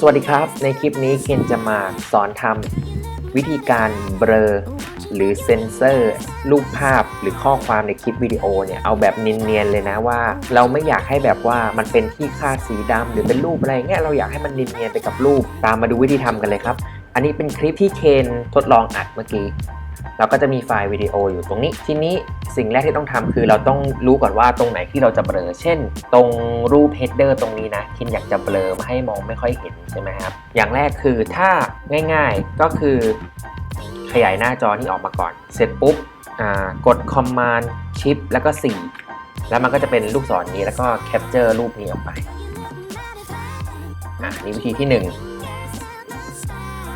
สวัสดีครับ ในคลิปนี้เคนจะมาสอนทำวิธีการเบลอหรือเซนเซอร์รูปภาพหรือข้อความในคลิปวิดีโอเนี่ยเอาแบบเนียนๆเลยนะว่า เราไม่อยากให้แบบว่ามันเป็นที่คาดสีดำหรือเป็นรูปอะไรเงี้ยเราอยากให้มันเนียนๆไปกับรูป ตามมาดูวิธีทำกันเลยครับ อันนี้เป็นคลิปที่เคนทดลองอัดเมื่อกี้ เราก็จะมีไฟล์วิดีโออยู่ตรงนี้ ทีนี้สิ่งแรกที่ต้องทำคือเราต้องรู้ก่อนว่าตรงไหนที่เราจะเบลอ เช่น ตรงรูป header ตรงนี้นะคินอยากจะเบลอมาให้มองไม่ค่อยเห็นใช่ไหมครับ อย่างแรกคือถ้าง่ายๆก็คือขยายหน้าจอนี้ออกมาก่อน เสร็จปุ๊บกด command shift แล้วก็ 4 แล้วมันก็จะเป็นลูกศรนี้แล้วก็ capture รูปนี้ออกไป อะนี่วิธีที่ 1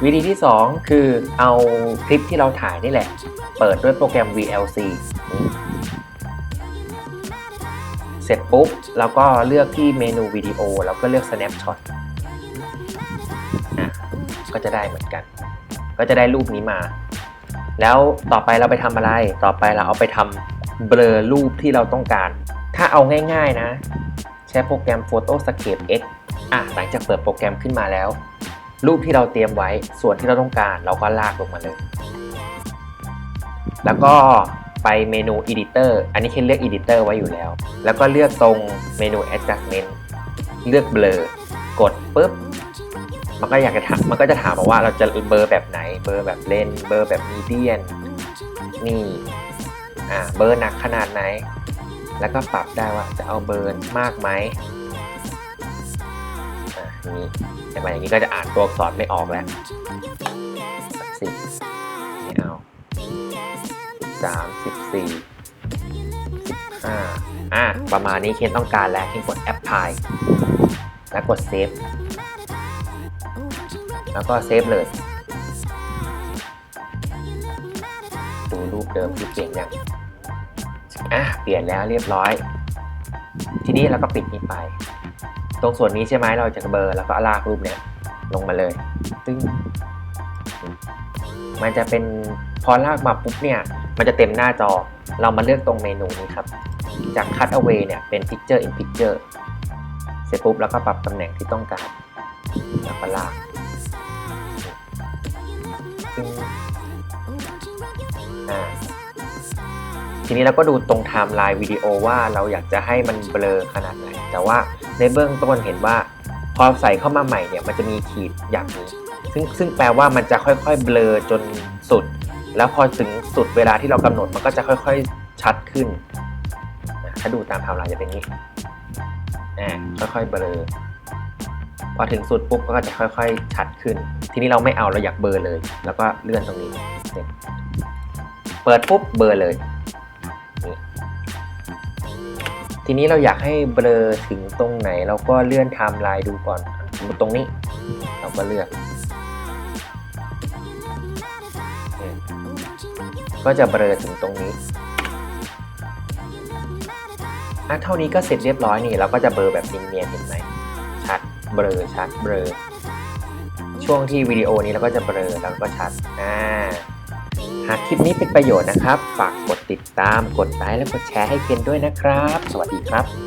วิธีที่ 2 คือเอาคลิปที่เราถ่ายนี่แหละ เปิดด้วยโปรแกรม VLC เสร็จปุ๊บแล้วก็เลือกที่เมนูวิดีโอแล้วก็เลือก snapshot ก็จะได้เหมือนกัน ก็จะได้รูปนี้มา แล้วต่อไปเราไปทำอะไร ต่อไปเราเอาไปทำเบลอรูปที่เราต้องการ ถ้าเอาง่ายๆนะ ใช้โปรแกรม Photoscape X อะหลังจากเปิดโปรแกรมขึ้นมาแล้ว รูปที่เราเตรียมไว้ส่วนที่เราต้องการเราก็ลากลงมาเลย แล้วก็ไปเมนู Editor อันนี้เคนเลือก Editor ไว้อยู่แล้ว แล้วก็เลือกตรงเมนู Adjustment เลือก Blur กดปุ๊บ มันก็อยากจะถามมันก็จะถามบอกว่าเราจะเบอร์แบบไหน เบอร์แบบเลนเบอร์แบบมีเดียนนี่อ่าเบอร์หนักขนาดไหน แล้วก็ปรับได้ว่าจะเอาเบอร์มากไหม นี่แต่มาอย่างนี้ก็จะอ่านตัวอักษรไม่ออกแล้วสิบไม่เอาสามสิบสี่สิบห้าอะประมาณนี้เคนต้องการแล้วเคนกด Apply แล้วกด Save แล้วก็เซฟเลยดูรูปเดิมที่เปลี่ยนยังอะเปลี่ยนแล้วเรียบร้อย ทีนี้เราก็ปิดนี้ไป ตรงส่วนนี้ใช่ไหมเราจะเบอร์แล้วก็ลากรูปเนี้ยลงมาเลยตึ้งมันจะเป็นพอลากมาปุ๊บเนี่ย มันจะเต็มหน้าจอ เรามาเลือกตรงเมนูนี้ครับ จาก cut away เนี่ยเป็น picture in picture เสร็จปุ๊บแล้วก็ปรับตำแหน่งที่ต้องการ แล้วก็ลากซึ่งอ่า ทีนี้เราก็ดูตรงไทม์ไลน์วิดีโอว่าเราอยากจะให้มันเบลอขนาดไหน แต่ว่าในเบื้องต้นเห็นว่า พอใส่เข้ามาใหม่เนี่ยมันจะมีขีดอย่างนี้ซึ่งซึ่งแปลว่ามันจะค่อยๆเบลอจนสุด แล้วพอถึงสุดเวลาที่เรากำหนดมันก็จะค่อยๆชัดขึ้น ถ้าดูตามไทม์ไลน์จะเป็นนี้อ่าค่อยๆเบลอพอถึงสุดปุ๊บก็จะค่อยๆ ชัดขึ้น ทีนี้เราไม่เอาเราอยากเบลอร์เลย แล้วก็เลื่อนตรงนี้ เปิดปุ๊บเบลอร์เลย ทีนี้เราอยากให้เบลอถึงตรงไหน เราก็เลื่อนไทม์ไลน์ดูก่อนสมมติตรงนี้ เราก็เลือก ก็จะเบลอถึงตรงนี้อะเท่านี้ก็เสร็จเรียบร้อยนี่เราก็จะเบลอแบบเนียนๆเห็นไหมชัดเบลอชัดเบลอช่วงที่วิดีโอนี้เราก็จะเบลอแล้วก็ชัดอ่า หากคลิปนี้เป็นประโยชน์นะครับ ฝากกดติดตาม กดไลค์และกดแชร์ให้เคนด้วยนะครับ สวัสดีครับ